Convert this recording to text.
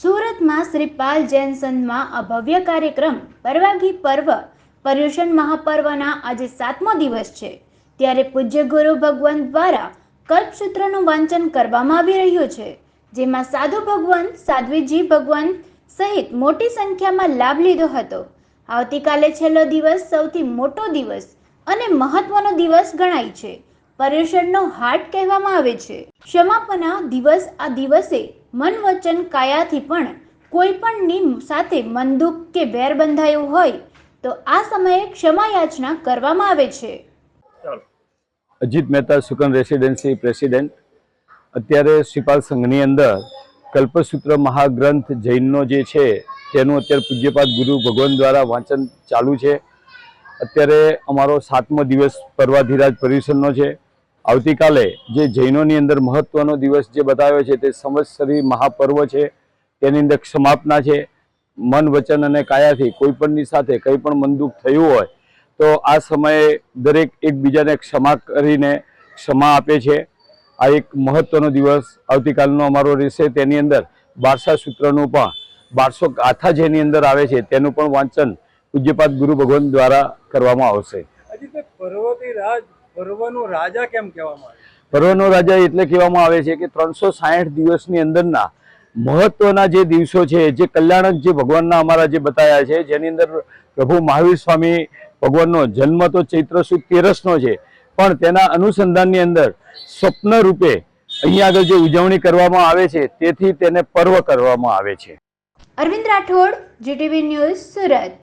સુરતમાં શ્રી પાલ જૈન સંઘમાં આ ભવ્ય કાર્યક્રમ પરવાગી પર્વ, પર્યુષણ મહાપર્વના આજે સાતમો દિવસ છે. ત્યારે પૂજ્ય ગુરુ ભગવાન દ્વારા કલ્પસૂત્રનું વાંચન કરવામાં આવી રહ્યું છે, જેમાં સાધુ ભગવાન, સાધ્વીજી ભગવાન સહિત મોટી સંખ્યામાં લાભ લીધો હતો. આવતીકાલે છેલ્લો દિવસ સૌથી મોટો દિવસ અને મહત્વનો દિવસ ગણાય છે. પર્યુષણનો હાટ કહેવામાં આવે છે. ક્ષમાપના દિવસ આ દિવસે મન વચન કાયાથી પણ કોઈ પણની સાથે મંદુક કે વેર બંધાયું હોય તો આ સમયે ક્ષમા યાચના કરવામાં આવે છે. Ajit Mehta Sukan residency president. અત્યારે શ્રીપાલ સંઘની અંદર કલ્પસૂત્ર મહાગ્રંથ જૈનનો જે છે તેનું અત્યારે પૂજ્યપાદ ગુરુ ભગવાન દ્વારા વાંચન ચાલુ છે. અત્યારે અમારો સાતમો દિવસ પર્વાધિરાજ પર્યુષણનો છે. આવતીકાલે જે જૈનોની અંદર મહત્વનો દિવસ જે બતાવ્યો છે તે સંવત્સરી મહાપર્વ છે. તેની અંદર ક્ષમાપના છે. મન, વચન અને કાયાથી કોઈ પણની સાથે કંઈ પણ મનદુખ થયું હોય તો આ સમયે દરેક એકબીજાને ક્ષમા કરીને ક્ષમા આપે છે. આ એક મહત્વનો દિવસ આવતીકાલનો અમારો રહેશે. તેની અંદર બારસા સૂત્રનું પણ બારસો ગાથા જેની અંદર આવે છે તેનું પણ વાંચન પૂજ્યપાદ ગુરુ ભગવાન દ્વારા કરવામાં આવશે. પર્વનો રાજા કેમ કહેવામાં આવે? પર્વનો રાજા એટલે કહેવામાં આવે છે કે ત્રણસો સાહીઠ દિવસની અંદરના મહત્વના જે દિવસો છે જે કલ્યાણક જે ભગવાનના અમારા જે બતાવ્યા છે જેની અંદર પ્રભુ મહાવીર સ્વામી ભગવાનનો જન્મ તો ચૈત્ર સુદ તેરસનો છે પણ તેના અનુસંધાનની અંદર સ્વપ્ન રૂપે અહીંયા આગળ જે ઉજવણી કરવામાં આવે છે તેથી તેને પર્વ કરવામાં આવે છે. Arvind Rathod GTV news Surat.